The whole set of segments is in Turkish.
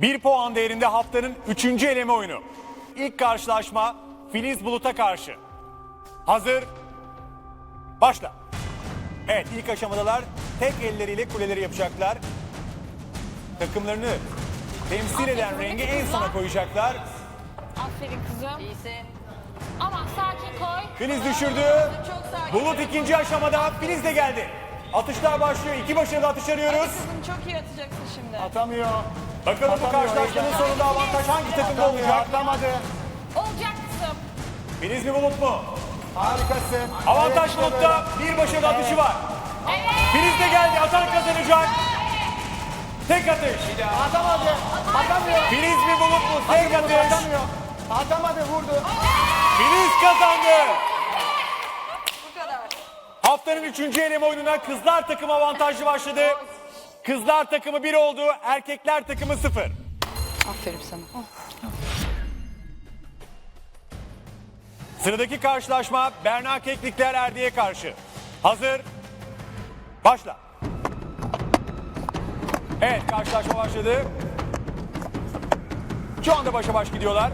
Bir puan değerinde haftanın üçüncü eleme oyunu. İlk karşılaşma Filiz Bulut'a karşı. Hazır. Başla. Evet ilk aşamadalar tek elleriyle kuleleri yapacaklar. Takımlarını temsil eden rengi en sona koyacaklar. Aferin kızım. İyisin. Aman sakin koy. Filiz düşürdü. Çok sakin. Bulut ikinci aşamada Filiz de geldi. Atışlar başlıyor. İki başarılı atış arıyoruz. Kızım çok iyi atacaksın şimdi. Atamıyor. Bakalım bu karşılaşmanın sonunda avantaj hangi takımda olacak? atlamadı. Olacak kızım. Filiz mi Bulut mu? Harikasın. Avantaj Evet, Bulut'ta bir başarılı atışı var. Filiz de geldi. Atan kazanacak. Tek atış. Atamadı. Atamıyor. Filiz mi Bulut mu? Tek atış. Atamıyor. Atamadı vurdu. Filiz kazandı. Bu kadar. Haftanın üçüncü eleme oyununa kızlar takımı avantajlı başladı. Kızlar takımı bir oldu. Erkekler takımı sıfır. Aferin sana. Sıradaki karşılaşma Berna Keklikler Erdi'ye karşı. Hazır. Başla. Evet karşılaşma başladı. Şu anda başa baş gidiyorlar.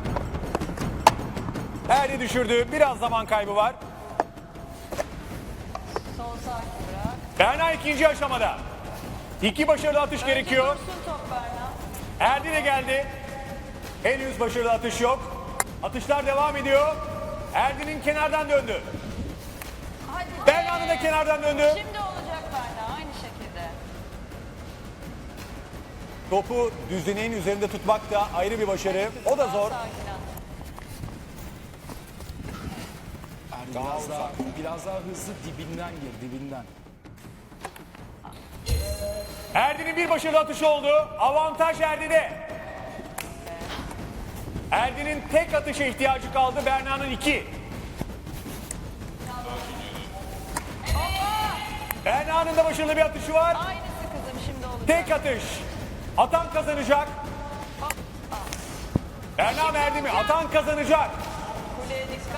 Erdi düşürdü. Biraz zaman kaybı var. Berna ikinci aşamada. İki başarılı atış gerekiyor. Erdi de geldi. Henüz başarılı atış yok. Atışlar devam ediyor. Erdi'nin kenardan döndü. Hadi. Berna'nın da kenardan döndü. Şimdi olacak Berna aynı şekilde. Topu düzeneğin üzerinde tutmak da ayrı bir başarı. O da zor. Biraz daha, biraz daha hızlı dibinden gir, dibinden. Erdi'nin bir başarılı atışı oldu. Avantaj Erdi'de. Erdi'nin tek atışa ihtiyacı kaldı. Berna'nın iki. Berna'nın da başarılı bir atışı var. Aynısı kızım şimdi olacak. Tek atış. Atan kazanacak. Berna verdi mi? Atan kazanacak. Kuleye dikkat.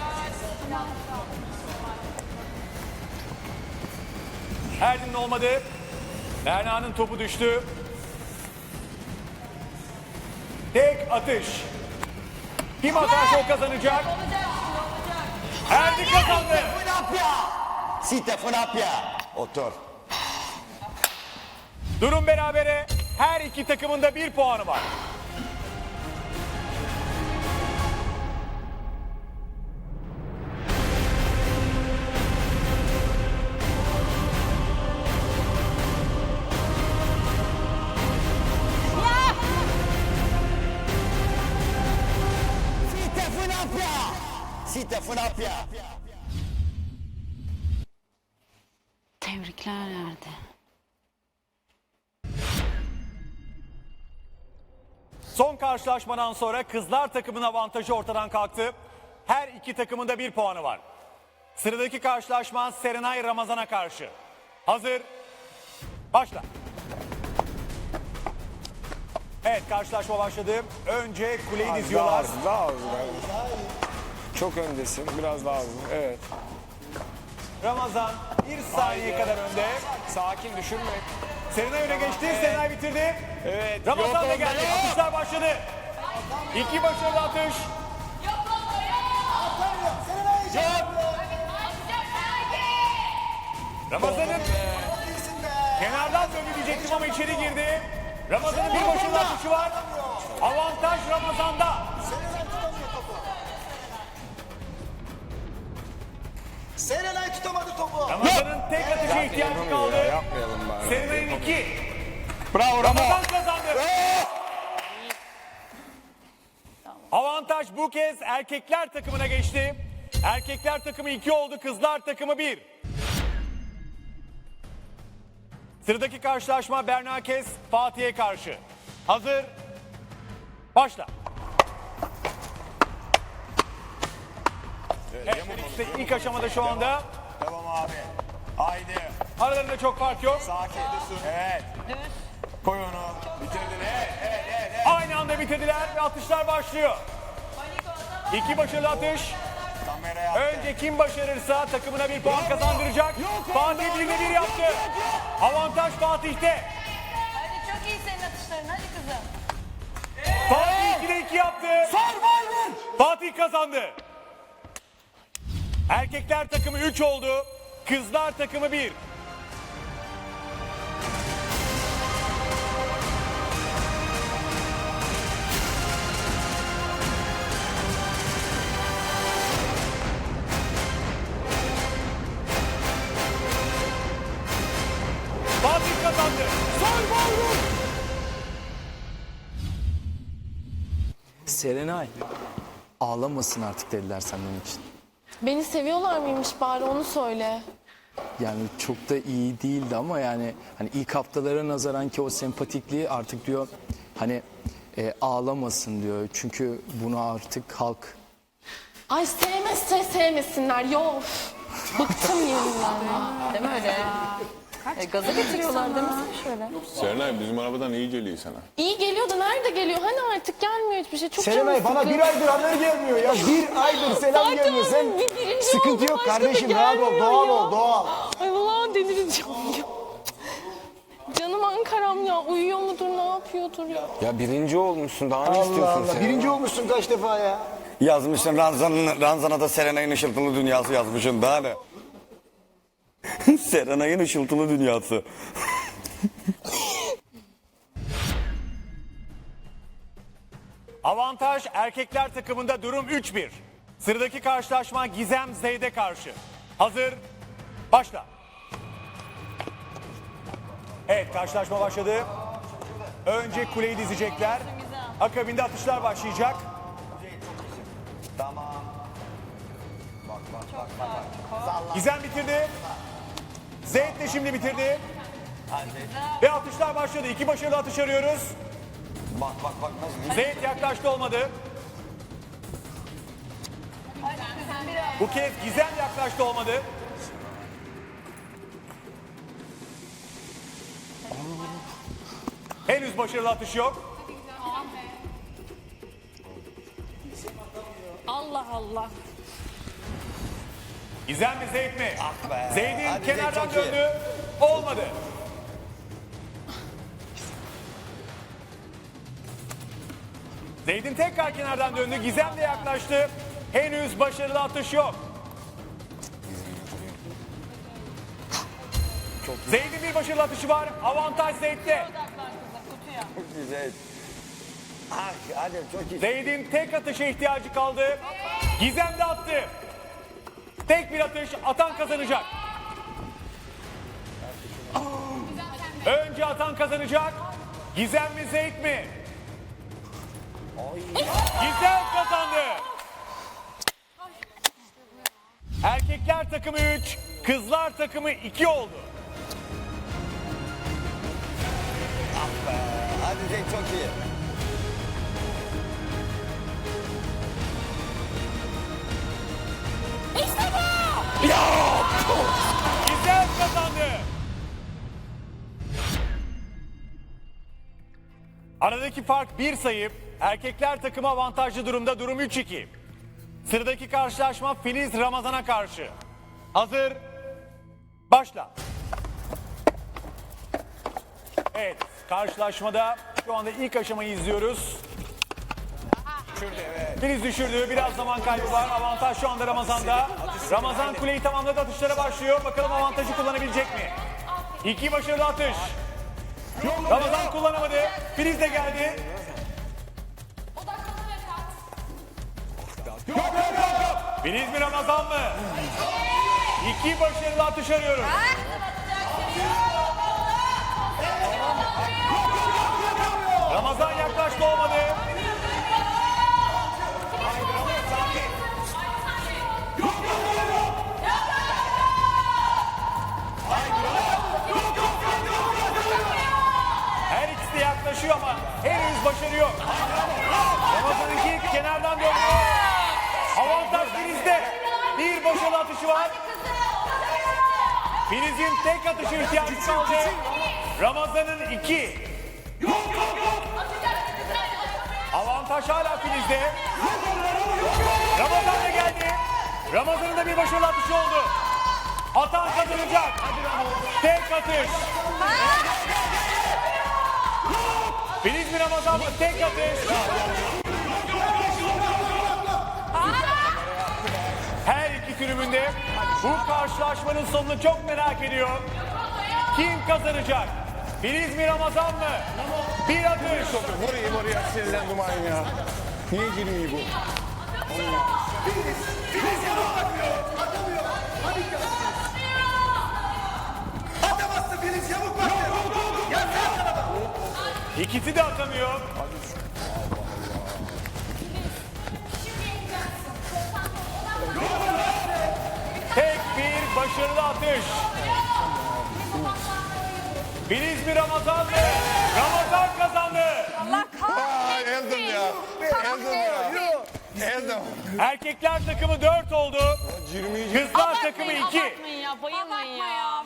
Erdin'in olmadı. Berna'nın topu düştü. Tek atış. Kim atarsa o kazanacak. Erdi kazandı. Site Funapia! Otur. Durum berabere. Her iki takımın da bir puanı var. Site Funapia! Tebrikler Erdi. Son karşılaşmadan sonra kızlar takımın avantajı ortadan kalktı. Her iki takımın da bir puanı var. Sıradaki karşılaşma Serenay Ramazan'a karşı. Hazır. Başla. Evet karşılaşma başladı. Önce kuleyi diziyorlar. az. biraz. Çok öndesin. Biraz daha az. Evet. Ramazan bir saniye kadar önde. Sakin düşürme. Serenay öne geçti. Serenay bitirdi. Evet. Ramazan yok da geldi. yok. Atışlar başladı. İki başarılı atış. Ramazan'ın kenardan döndü diyecektim ama içeri girdi. Ramazan'ın bir başarılı atışı var. Avantaj Ramazan'da. Serenay tutamadı topu. Ramazan'ın tek atışa ihtiyacı kaldı. ya, yapmayalım bari. Serenay'ın iki. Bravo Ramazan kazandı. Avantaj bu kez erkekler takımına geçti. Erkekler takımı 2 oldu, kızlar takımı 1. Sıradaki karşılaşma Berna Kes Fatih'e karşı. Hazır. Başla. Evet, de ilk aşamada şu anda. Tamam abi. Haydi. Aralarında çok fark yok. Sakin. Evet. Koy onu. Bitirdin. Evet, evet, evet. evet. Aynı anda bitirdiler ve atışlar başlıyor. İki başarılı atış. Önce kim başarırsa takımına bir puan kazandıracak. Fatih birine bir yaptı. Avantaj Fatih'te. Hadi çok iyi senin atışların hadi kızım. yaptı. Fatih kazandı. Erkekler takımı 3 oldu. Kızlar takımı 1. Fatih kazandı. Serenay ağlamasın artık dediler senden için. Beni seviyorlar mıymış bari onu söyle. Yani çok da iyi değildi ama yani hani ilk haftalara nazaran ki o sempatikliği artık diyor hani e, ağlamasın diyor. Çünkü bunu artık halk Ay sevmezse sevmesinler yok. Bıktım yeminle. Değil mi öyle? E, gaza getiriyorlar değil mi? Şöyle. Serenay bizim arabadan iyi geliyor sana. İyi geliyor da nerede geliyor? Hani artık gelmiyor hiçbir şey. Çok Serenay canım bana sıkıldı. bir aydır haber gelmiyor ya. Bir aydır selam Fatih gelmiyor. Sen abi, bir birinci sıkıntı oldu, yok başka da kardeşim. Rahat ol. gelmiyor Doğal ya. ol. Doğal. Ay vallahi delireceğim ya. Canım Ankara'm ya. Uyuyor mudur ne yapıyordur ya. Ya birinci olmuşsun daha ne Allah istiyorsun Allah. sen? Birinci olmuşsun kaç defa ya. Yazmışsın Ranzan'ın, Ranzan'a da Serenay'ın ışıltılı dünyası yazmışsın daha ne? Serenay'ın ışıltılı dünyası. Avantaj erkekler takımında durum 3-1. Sıradaki karşılaşma Gizem Zeyd'e karşı. Hazır, başla. Evet karşılaşma başladı. Önce kuleyi dizecekler. Akabinde atışlar başlayacak. Gizem bitirdi. Zeyd de şimdi bitirdi. Ve atışlar başladı. İki başarılı atış arıyoruz. Bak bak bak nasıl Zeyd yaklaştı olmadı. Bu kez Gizem yaklaştı olmadı. Henüz başarılı atış yok. Allah Allah. Gizem mi Zeyd mi? Ah be. Zeyd'in Hadi Zeyd kenardan çok iyi. döndü. Olmadı. Zeyd'in tekrar kenardan döndü. Gizem de yaklaştı. Henüz başarılı atış yok. Zeyd'in bir başarılı atışı var. Avantaj Zeyd'de. güzel. Ah hadi çok iyi. Zeyd'in tek atışa ihtiyacı kaldı. Gizem de attı. Tek bir atış atan kazanacak. Önce atan kazanacak. Gizem mi Zeyd mi? Gizem kazandı. Erkekler takımı 3, kızlar takımı 2 oldu. Hadi Zeyd çok iyi. Aradaki fark bir sayı. Erkekler takımı avantajlı durumda durum 3-2. Sıradaki karşılaşma Filiz Ramazan'a karşı. Hazır. Başla. Evet karşılaşmada şu anda ilk aşamayı izliyoruz. Filiz düşürdü. Biraz zaman kaybı var. Avantaj şu anda Ramazan'da. Ramazan kuleyi tamamladı. Atışlara başlıyor. Bakalım avantajı kullanabilecek mi? İki başarılı atış. Ramazan kullanamadı. Filiz de geldi. Filiz mi Ramazan mı? İki başarılı atış arıyoruz. Ramazan yaklaştı olmadı. Filiz'in tek atışı ihtiyacı kaldı. Ramazan'ın iki. Yok yok yok. Avantaj hala Filiz'de. Ramazan da geldi. Ramazan'ın da bir başarılı atışı oldu. Atan kazanacak. Tek atış. Filiz mi Ramazan mı? Tek atış. Her iki tribünde bu karşılaşmanın sonunu çok merak ediyor. Kim kazanacak? Filiz mi Ramazan mı? Bir atış. Vurayım oraya sinirlendim aynı ya. Niye girmiyor bu? İkisi de atamıyor. Tek başarılı atış. Filiz mi Ramazan mı? Ramazan kazandı. Aa, eldim ya. Eldim ya. Eldim. Erkekler takımı 4 oldu. Kızlar takımı 2. Abartmayın ya bayılmayın ya.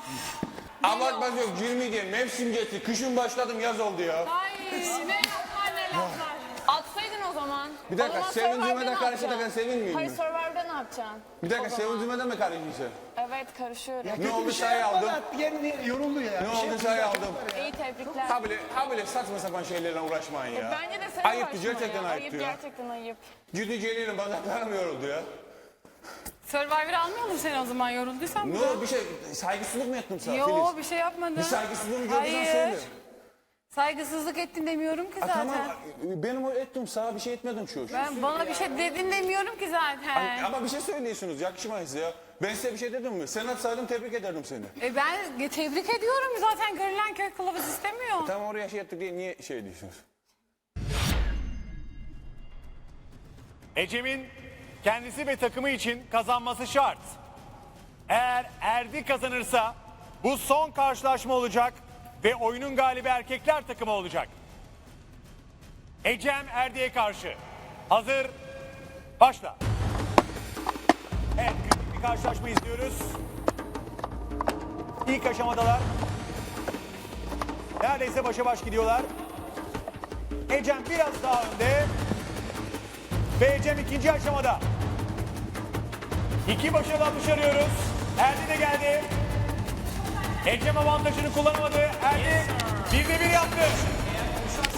Abartmaz yok cirmeyeceğim. Mevsim geçti. Kışın başladım yaz oldu ya. Ay ne laflar ne laflar. Atsaydın o zaman. Bir dakika, sevincime de ne karışırken yapacaksın? sevinmeyeyim Hayır mi? Survivor'da yapacaksın? Bir dakika O zaman. sevincime de mi karışıyorsun? Evet karışıyorum. Ne oldu sayı aldım? Kendini yoruldu ya. Ne oldu sayı aldım? İyi tebrikler. Ha böyle, ha böyle saçma sapan şeylerle uğraşmayın ya. Bence de sen Ayıptı, uğraşma gerçekten ya. ayıptı ya. Gerçekten ayıp. Ciddi Celil'in bacaklarım yoruldu ya. Survivor almayalım seni o zaman yorulduysan. Ne oldu bir şey, saygısızlık mı ettim sana Yo Filiz? bir şey yapmadım. Bir saygısızlığımı gördüğün Hayır. söyle. Saygısızlık ettin demiyorum ki Ha, zaten. tamam, benim o ettim sana bir şey etmedim şu. Ben bana bir şey dedin demiyorum ki zaten. Ama bir şey söylüyorsunuz, yakışmayız ya. Ben size bir şey dedim mi? Sen atsaydın tebrik ederdim seni. E ben tebrik ediyorum zaten görülen köy kılavuz istemiyor. Tamam oraya şey ettik diye niye şey diyorsunuz? Ecem'in kendisi ve takımı için kazanması şart. Eğer Erdi kazanırsa bu son karşılaşma olacak ve oyunun galibi erkekler takımı olacak. Ecem Erdi'ye karşı. Hazır. Başla. Evet, bir karşılaşma izliyoruz. İlk aşamadalar. Neredeyse başa baş gidiyorlar. Ecem biraz daha önde. Ve Ecem ikinci aşamada. İki başarılı atış arıyoruz. Erdi de geldi. Ecem avantajını kullanamadı. Erdi bir de bir yaptı.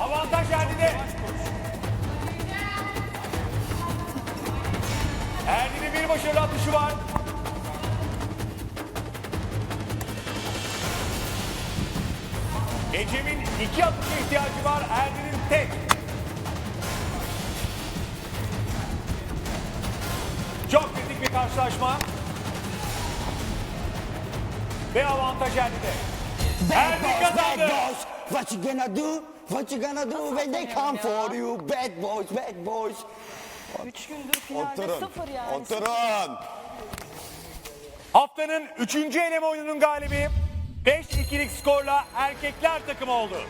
Avantaj Erdi'de. Erdi'nin bir başarılı atışı var. Ecem'in iki atışa ihtiyacı var. Erdi'nin tek. Çok kritik bir karşılaşma. Ve avantaj Erdi'de. Erdi kazandı. What you gonna do? What you gonna do when they come for you? Bad boys, bad boys. Üç gündür finalde Oturun, sıfır yani. oturun. Haftanın üçüncü eleme oyununun galibi 5-2'lik skorla erkekler takımı oldu.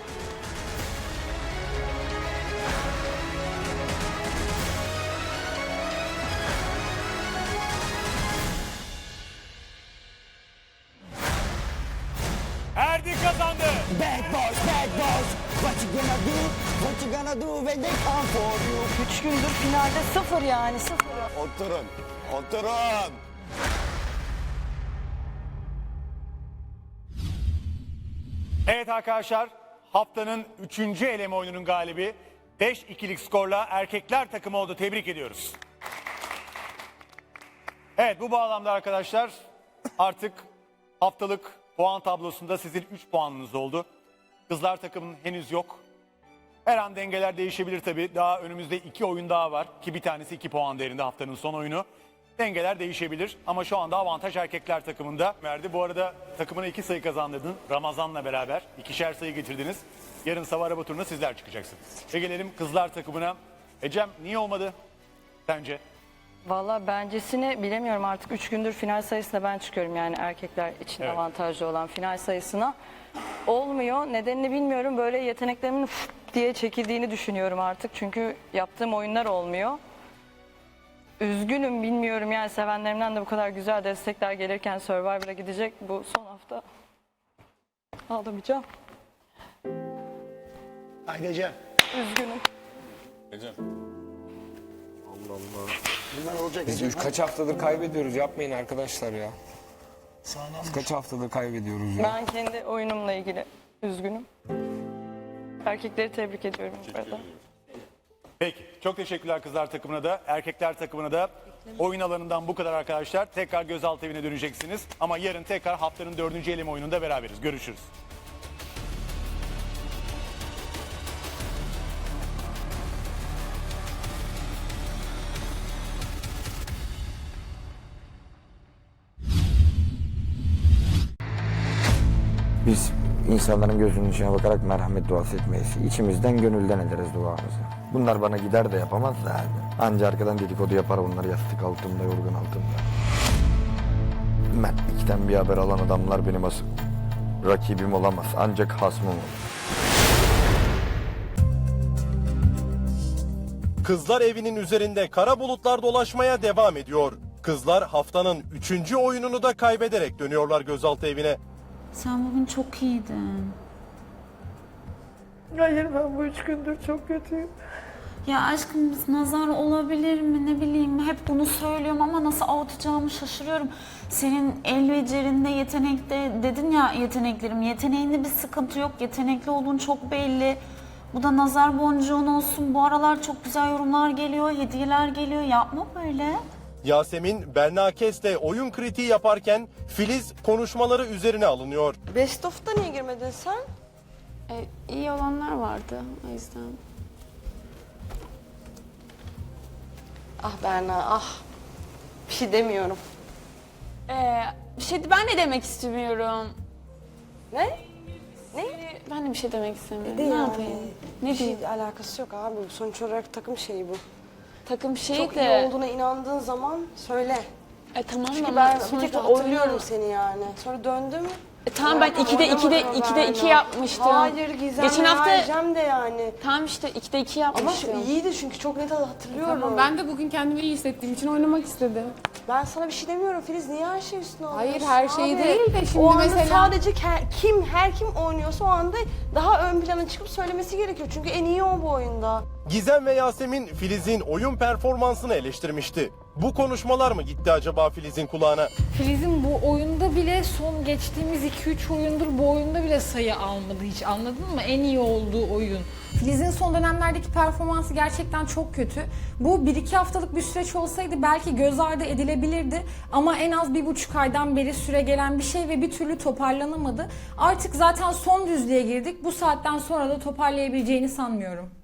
You gonna do when they come for you? Üç gündür finalde sıfır yani sıfır. Oturun, oturun. Evet arkadaşlar haftanın üçüncü eleme oyununun galibi 5-2'lik skorla erkekler takımı oldu. Tebrik ediyoruz. Evet bu bağlamda arkadaşlar artık haftalık puan tablosunda sizin 3 puanınız oldu. Kızlar takımının henüz yok. Her an dengeler değişebilir tabii. Daha önümüzde iki oyun daha var ki bir tanesi 2 puan değerinde haftanın son oyunu. Dengeler değişebilir ama şu anda avantaj erkekler takımında verdi. Bu arada takımına iki sayı kazandırdın Ramazan'la beraber. ikişer sayı getirdiniz. Yarın sabah araba turuna sizler çıkacaksınız. Ve gelelim kızlar takımına. Ecem niye olmadı sence? Valla bencesini bilemiyorum artık. Üç gündür final sayısına ben çıkıyorum yani erkekler için Evet. avantajlı olan final sayısına. Olmuyor. Nedenini bilmiyorum. Böyle yeteneklerimin diye çekildiğini düşünüyorum artık. Çünkü yaptığım oyunlar olmuyor. Üzgünüm bilmiyorum yani sevenlerimden de bu kadar güzel destekler gelirken Survivor'a gidecek bu son hafta. Ağlamayacağım. Haydi Ecem. Üzgünüm. Bunlar olacak Biz üç- kaç haftadır kaybediyoruz yapmayın arkadaşlar ya. Sağlam. Kaç haftadır kaybediyoruz ya. Ben kendi oyunumla ilgili üzgünüm. Erkekleri tebrik ediyorum bu arada. Peki çok teşekkürler kızlar takımına da erkekler takımına da oyun alanından bu kadar arkadaşlar. Tekrar gözaltı evine döneceksiniz. Ama yarın tekrar haftanın dördüncü eleme oyununda beraberiz. Görüşürüz. İnsanların gözünün içine bakarak merhamet duası etmeyiz. İçimizden gönülden ederiz duamızı. Bunlar bana gider de yapamaz da abi. Anca arkadan dedikodu yapar bunlar yastık altında, yorgun altında. Mertlikten bir haber alan adamlar benim asıl rakibim olamaz. Ancak hasmım olur. Kızlar evinin üzerinde kara bulutlar dolaşmaya devam ediyor. Kızlar haftanın 3. oyununu da kaybederek dönüyorlar gözaltı evine. Sen bugün çok iyiydin. Hayır ben bu üç gündür çok kötüyüm. Ya aşkım biz nazar olabilir mi ne bileyim hep bunu söylüyorum ama nasıl avutacağımı şaşırıyorum. Senin el becerinde yetenekte dedin ya yeteneklerim yeteneğinde bir sıkıntı yok yetenekli olduğun çok belli. Bu da nazar boncuğun olsun bu aralar çok güzel yorumlar geliyor hediyeler geliyor yapma böyle. Yasemin, Berna Kes'le oyun kritiği yaparken Filiz konuşmaları üzerine alınıyor. Best of'ta niye girmedin sen? E, iyi olanlar vardı o yüzden. Ah Berna ah. Bir şey demiyorum. Ee, bir şey ben de demek istemiyorum. Ne? Ee, Ben de bir şey demek istemiyorum. De ne yani. yapayım? Ne Bir diyeyim? şey alakası yok abi. Sonuç olarak takım şeyi bu. Takım şey Çok de. iyi olduğuna inandığın zaman söyle. E tamam Çünkü ama ben bir sonuçta hatırlıyorum. seni yani. Sonra döndüm. E tamam ben 2'de 2'de Oynamadım 2'de 2 Berna. yapmıştım. Hayır Gizem Geçen hafta de yani. tamam işte 2'de 2 Ama yapmıştım. şu iyiydi çünkü çok net hatırlıyorum. Tamam, ben... ben de bugün kendimi iyi hissettiğim için oynamak istedim. sana bir şey demiyorum Filiz. Niye her şey üstüne alıyorsun? Hayır, her şey abi? değil de şimdi o anda mesela- sadece ke- kim her kim oynuyorsa o anda daha ön plana çıkıp söylemesi gerekiyor. Çünkü en iyi o bu oyunda. Gizem ve Yasemin Filiz'in oyun performansını eleştirmişti. Bu konuşmalar mı gitti acaba Filiz'in kulağına? Filiz'in bu oyunda bile son geçtiğimiz 2-3 oyundur bu oyunda bile sayı almadı hiç anladın mı? En iyi olduğu oyun. Filiz'in son dönemlerdeki performansı gerçekten çok kötü. Bu 1-2 haftalık bir süreç olsaydı belki göz ardı edilebilirdi. Ama en az bir buçuk aydan beri süre gelen bir şey ve bir türlü toparlanamadı. Artık zaten son düzlüğe girdik. Bu saatten sonra da toparlayabileceğini sanmıyorum.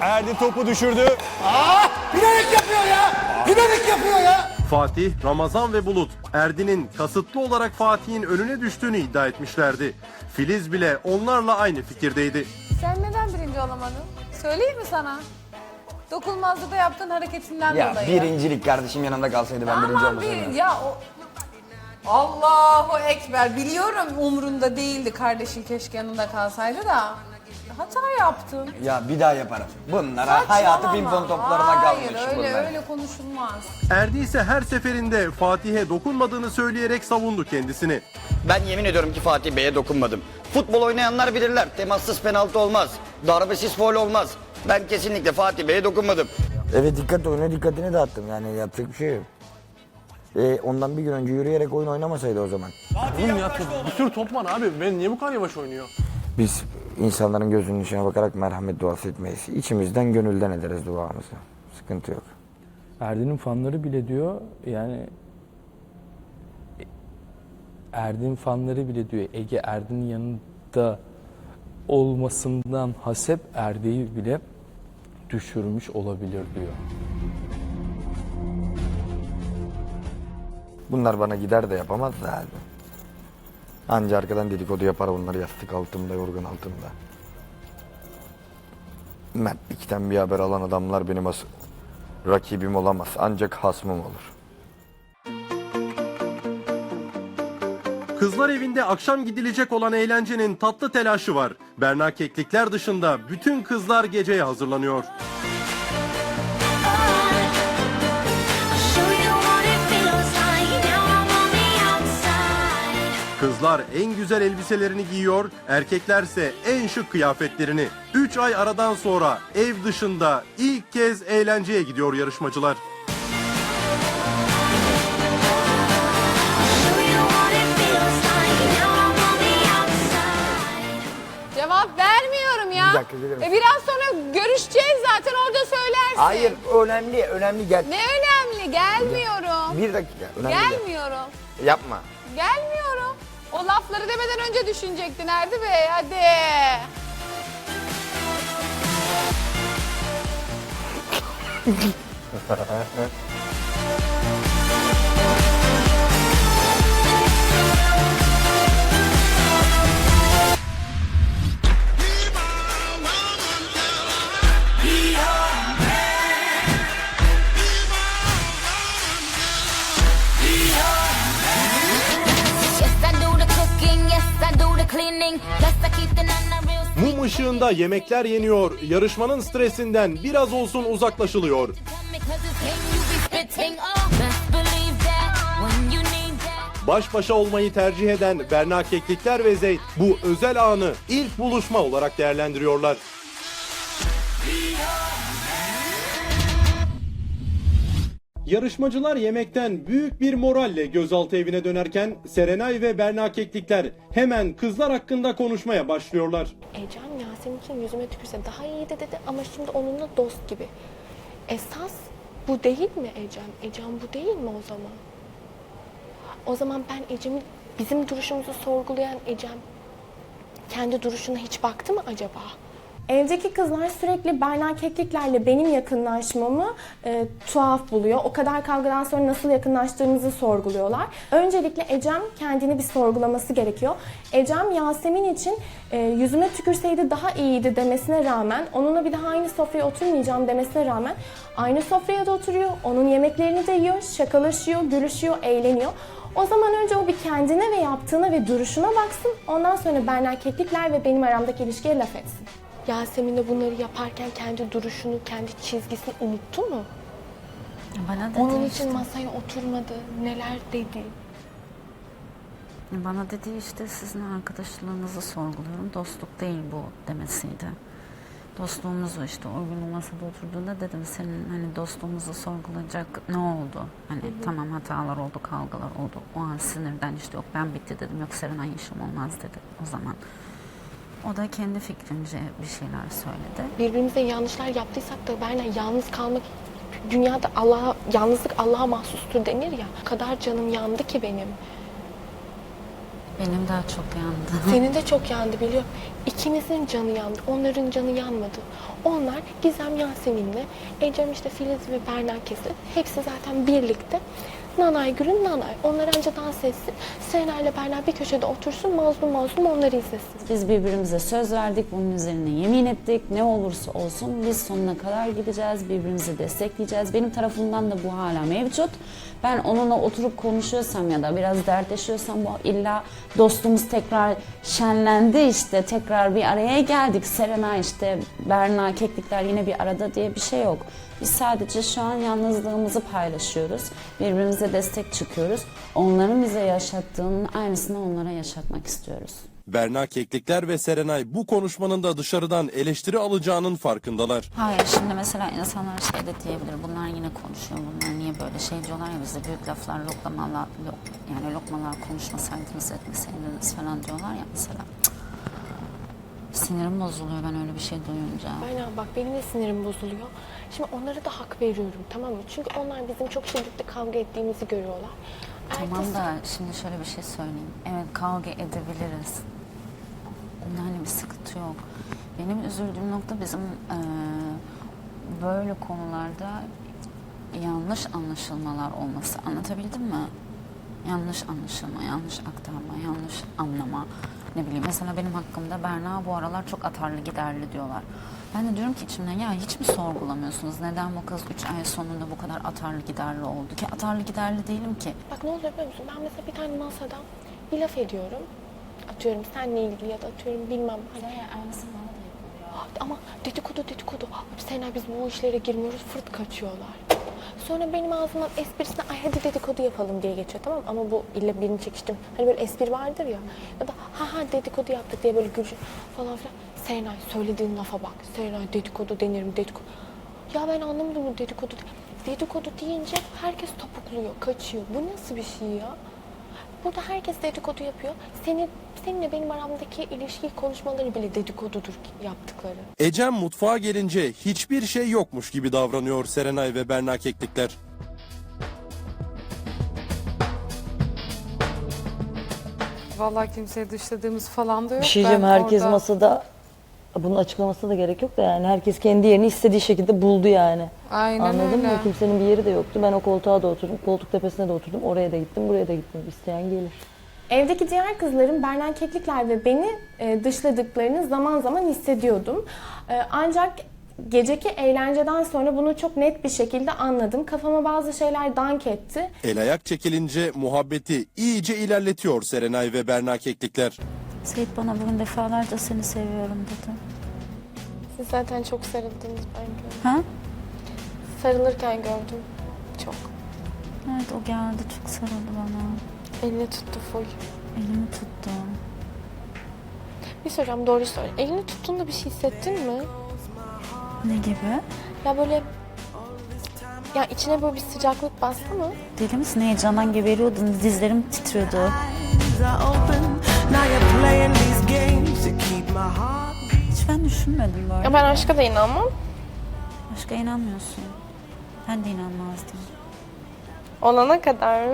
Erdi topu düşürdü. Bilerek yapıyor ya. Bilerek yapıyor ya. Fatih, Ramazan ve Bulut Erdi'nin kasıtlı olarak Fatih'in önüne düştüğünü iddia etmişlerdi. Filiz bile onlarla aynı fikirdeydi. Sen neden birinci olamadın? Söyleyeyim mi sana? Dokunmazlıkta yaptığın hareketinden Ya dolayı. birincilik kardeşim yanımda kalsaydı ben birinci Aman olmasaydım. bir ya o... Allahu Ekber. Biliyorum umrunda değildi kardeşin keşke yanında kalsaydı da. Hata yaptın. Ya bir daha yaparım. Bunlara hayatı Saçmalama. pimpon toplarına kalmış Hayır öyle bunlar. öyle konuşulmaz. Erdi ise her seferinde Fatih'e dokunmadığını söyleyerek savundu kendisini. Ben yemin ediyorum ki Fatih Bey'e dokunmadım. Futbol oynayanlar bilirler. Temassız penaltı olmaz. Darbesiz foul olmaz. Ben kesinlikle Fatih Bey'e dokunmadım. Evet dikkat oyuna dikkatini dağıttım yani yapacak bir şey yok. E, ondan bir gün önce yürüyerek oyun oynamasaydı o zaman. Oğlum ya Bir sürü top var abi. Ben niye bu kadar yavaş oynuyor? Biz insanların gözünün içine bakarak merhamet duası etmeyiz. İçimizden gönülden ederiz duamızı. Sıkıntı yok. Erdi'nin fanları bile diyor yani Erdin fanları bile diyor Ege Erdin'in yanında olmasından hasep Erde'yi bile düşürmüş olabilir diyor. Bunlar bana gider de yapamaz da abi. Anca arkadan dedikodu yapar bunlar yastık altımda, yorgan altımda. Mertlikten bir haber alan adamlar benim as rakibim olamaz. Ancak hasmım olur. Kızlar evinde akşam gidilecek olan eğlencenin tatlı telaşı var. Berna keklikler dışında bütün kızlar geceye hazırlanıyor. Kızlar en güzel elbiselerini giyiyor, erkeklerse en şık kıyafetlerini. 3 ay aradan sonra ev dışında ilk kez eğlenceye gidiyor yarışmacılar. Cevap vermiyorum ya. Bir dakika, gelir misin? E biraz sonra görüşeceğiz zaten orada söylersin. Hayır önemli önemli gel. Ne önemli gelmiyorum. Bir dakika önemli gel. Gelmiyorum. Yapma. Gelmiyorum. O lafları demeden önce düşünecektin Erdi Bey hadi. Mum ışığında yemekler yeniyor, yarışmanın stresinden biraz olsun uzaklaşılıyor. Baş başa olmayı tercih eden Berna Keklikler ve Zeyd bu özel anı ilk buluşma olarak değerlendiriyorlar. Yarışmacılar yemekten büyük bir moralle gözaltı evine dönerken Serenay ve Berna Keklikler hemen kızlar hakkında konuşmaya başlıyorlar. Ecem Yasemin için yüzüme tükürse daha iyiydi dedi ama şimdi onunla dost gibi. Esas bu değil mi Ecem? Ecem bu değil mi o zaman? O zaman ben Ecem'in bizim duruşumuzu sorgulayan Ecem kendi duruşuna hiç baktı mı acaba? Evdeki kızlar sürekli Berna Kekliklerle benim yakınlaşmamı e, tuhaf buluyor. O kadar kavgadan sonra nasıl yakınlaştığımızı sorguluyorlar. Öncelikle Ecem kendini bir sorgulaması gerekiyor. Ecem Yasemin için e, yüzüme tükürseydi daha iyiydi demesine rağmen, onunla bir daha aynı sofraya oturmayacağım demesine rağmen aynı sofraya da oturuyor, onun yemeklerini de yiyor, şakalaşıyor, gülüşüyor, eğleniyor. O zaman önce o bir kendine ve yaptığına ve duruşuna baksın. Ondan sonra Berna Keklikler ve benim aramdaki ilişkiye laf etsin. Yasemin de bunları yaparken kendi duruşunu, kendi çizgisini unuttu mu? Bana dedi Onun işte. için masaya oturmadı, neler dedi. Bana dedi işte sizin arkadaşlığınızı sorguluyorum. Dostluk değil bu demesiydi. Dostluğumuz o işte. O gün o masada oturduğunda dedim senin hani dostluğumuzu sorgulayacak ne oldu? Hani tamam hatalar oldu, kavgalar oldu. O an sinirden işte yok ben bitti dedim. Yok Serenay işim olmaz dedi o zaman. O da kendi fikrince bir şeyler söyledi. Birbirimize yanlışlar yaptıysak da Berna yalnız kalmak dünyada Allah'a yalnızlık Allah'a mahsustur denir ya. O kadar canım yandı ki benim. Benim daha çok yandı. Senin de çok yandı biliyorum. İkimizin canı yandı. Onların canı yanmadı. Onlar Gizem Yasemin'le, Ecem işte Filiz ve Berna Kesin. Hepsi zaten birlikte. Nanay Gül'ün Nanay. Onlar anca dans etsin. Sena ile Berna bir köşede otursun. Mazlum mazlum onları izlesin. Biz birbirimize söz verdik, bunun üzerine yemin ettik. Ne olursa olsun biz sonuna kadar gideceğiz, birbirimizi destekleyeceğiz. Benim tarafımdan da bu hala mevcut. Ben onunla oturup konuşuyorsam ya da biraz dertleşiyorsam bu illa dostluğumuz tekrar şenlendi işte tekrar bir araya geldik. Serena işte Berna Keklikler yine bir arada diye bir şey yok. Biz sadece şu an yalnızlığımızı paylaşıyoruz. Birbirimize destek çıkıyoruz. Onların bize yaşattığının aynısını onlara yaşatmak istiyoruz. Berna Keklikler ve Serenay bu konuşmanın da dışarıdan eleştiri alacağının farkındalar. Hayır şimdi mesela insanlar şey de diyebilir bunlar yine konuşuyor bunlar niye böyle şey diyorlar ya bize büyük laflar lokmalar lok, yani lokmalar konuşmasaydınız etmeseydiniz falan diyorlar ya mesela. Cık. Sinirim bozuluyor ben öyle bir şey duyunca. Aynen bak benim de sinirim bozuluyor. Şimdi onlara da hak veriyorum tamam mı? Çünkü onlar bizim çok şiddetli kavga ettiğimizi görüyorlar. Tamam da şimdi şöyle bir şey söyleyeyim. Evet kavga edebiliriz. Hani bir sıkıntı yok. Benim üzüldüğüm nokta bizim eee, böyle konularda yanlış anlaşılmalar olması. Anlatabildim mi? Yanlış anlaşılma, yanlış aktarma, yanlış anlama. Ne bileyim mesela benim hakkımda Berna bu aralar çok atarlı giderli diyorlar. Ben de diyorum ki içimden ya hiç mi sorgulamıyorsunuz? Neden bu kız 3 ay sonunda bu kadar atarlı giderli oldu ki? Atarlı giderli değilim ki. Bak ne oluyor biliyor musun? Ben mesela bir tane masada bir laf ediyorum. Atıyorum seninle ilgili ya da atıyorum bilmem. Hani, ama dedikodu dedikodu. Sena biz bu işlere girmiyoruz fırt kaçıyorlar. Sonra benim ağzımdan esprisine ay hadi dedikodu yapalım diye geçiyor tamam? Ama bu illa birini çekiştim. Hani böyle espri vardır ya. Ya da ha ha dedikodu yaptık diye böyle gülüş falan filan. Serenay söylediğin lafa bak. Serenay dedikodu denir mi dedikodu. Ya ben anlamadım bu dedikodu. Dedikodu deyince herkes topukluyor, kaçıyor. Bu nasıl bir şey ya? Burada herkes dedikodu yapıyor. Senin, seninle benim aramdaki ilişki konuşmaları bile dedikodudur yaptıkları. Ecem mutfağa gelince hiçbir şey yokmuş gibi davranıyor Serenay ve Berna Keklikler. Vallahi kimseyi dışladığımız falan da yok. Bir şey diyeceğim Ben herkes orada- masada bunun açıklamasına da gerek yok da yani herkes kendi yerini istediği şekilde buldu yani. Aynen Anladın öyle. mı? Kimsenin bir yeri de yoktu. Ben o koltuğa da oturdum. Koltuk tepesine de oturdum. Oraya da gittim, buraya da gittim. İsteyen gelir. Evdeki diğer kızların Berna Keklikler ve beni e, dışladıklarını zaman zaman hissediyordum. E, ancak geceki eğlenceden sonra bunu çok net bir şekilde anladım. Kafama bazı şeyler dank etti. El ayak çekilince muhabbeti iyice ilerletiyor Serenay ve Berna Keklikler. Seyit bana bugün defalarca seni seviyorum dedi. Siz zaten çok sarıldınız ben gördüm. Ha? Sarılırken gördüm. Çok. Evet o geldi çok sarıldı bana. Elini tuttu full. Elimi tuttu. Bir soracağım doğru söyle. Elini tuttuğunda bir şey hissettin mi? Ne gibi? Ya böyle ya içine böyle bir sıcaklık bastı mı? Deli misin? Heyecandan geberiyordun. Dizlerim titriyordu. Hiç ben düşünmedim böyle. Ya ben aşka da inanmam. Aşka inanmıyorsun. Ben de inanmazdım. Olana kadar.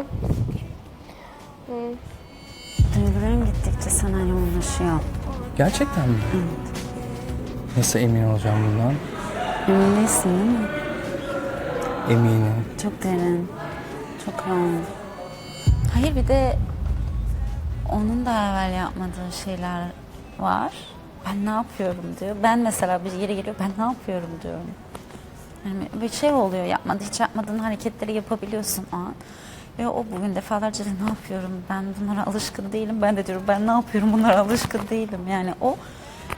Duygularım gittikçe sana yoğunlaşıyor. Gerçekten mi? Nasıl emin olacağım bundan? Emin değilsin değil mi? Eminim. Çok derin. Çok yoğun. Hayır bir de onun da evvel yapmadığı şeyler var. Ben ne yapıyorum diyor. Ben mesela bir yere geliyor ben ne yapıyorum diyorum. Yani bir şey oluyor yapmadı hiç yapmadığın hareketleri yapabiliyorsun o an. Ve o bugün defalarca ne yapıyorum ben bunlara alışkın değilim. Ben de diyorum ben ne yapıyorum bunlara alışkın değilim. Yani o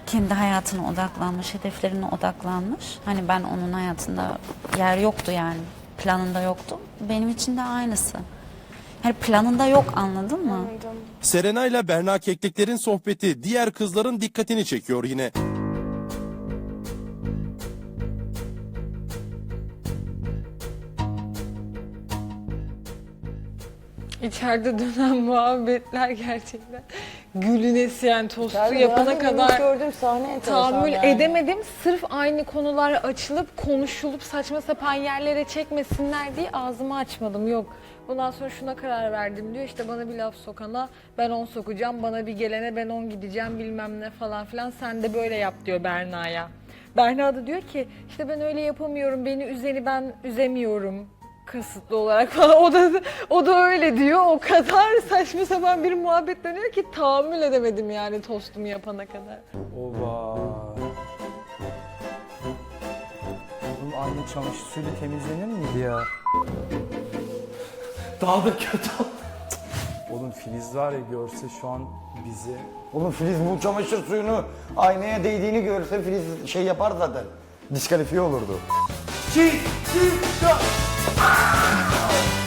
kendi hayatına odaklanmış, hedeflerine odaklanmış. Hani ben onun hayatında yer yoktu yani. Planında yoktu. Benim için de aynısı. Yani planında yok anladın mı? Serenay ile Berna Keklikler'in sohbeti diğer kızların dikkatini çekiyor yine. İçeride dönen muhabbetler gerçekten gülün esiyen tostu Yani yapana benim kadar gördüğüm sahne tahammül yani. edemedim. Sırf aynı konular açılıp konuşulup saçma sapan yerlere çekmesinler diye ağzımı açmadım. Yok. Bundan sonra şuna karar verdim diyor. İşte bana bir laf sokana ben on sokacağım. Bana bir gelene ben on gideceğim bilmem ne falan filan. Sen de böyle yap diyor Berna'ya. Berna da diyor ki işte ben öyle yapamıyorum. Beni üzeni ben üzemiyorum kasıtlı olarak falan. O da o da öyle diyor. O kadar saçma sapan bir muhabbet dönüyor ki tahammül edemedim yani tostumu yapana kadar. Ova. Oğlum anne çamaşır suyuyla temizlenir miydi ya? Daha da kötü Oğlum Filiz var ya görse şu an bizi... Oğlum Filiz bu çamaşır suyunu aynaya değdiğini görse Filiz şey yapar zaten. Diskalifiye olurdu. Çiğ, çiğ, Ah!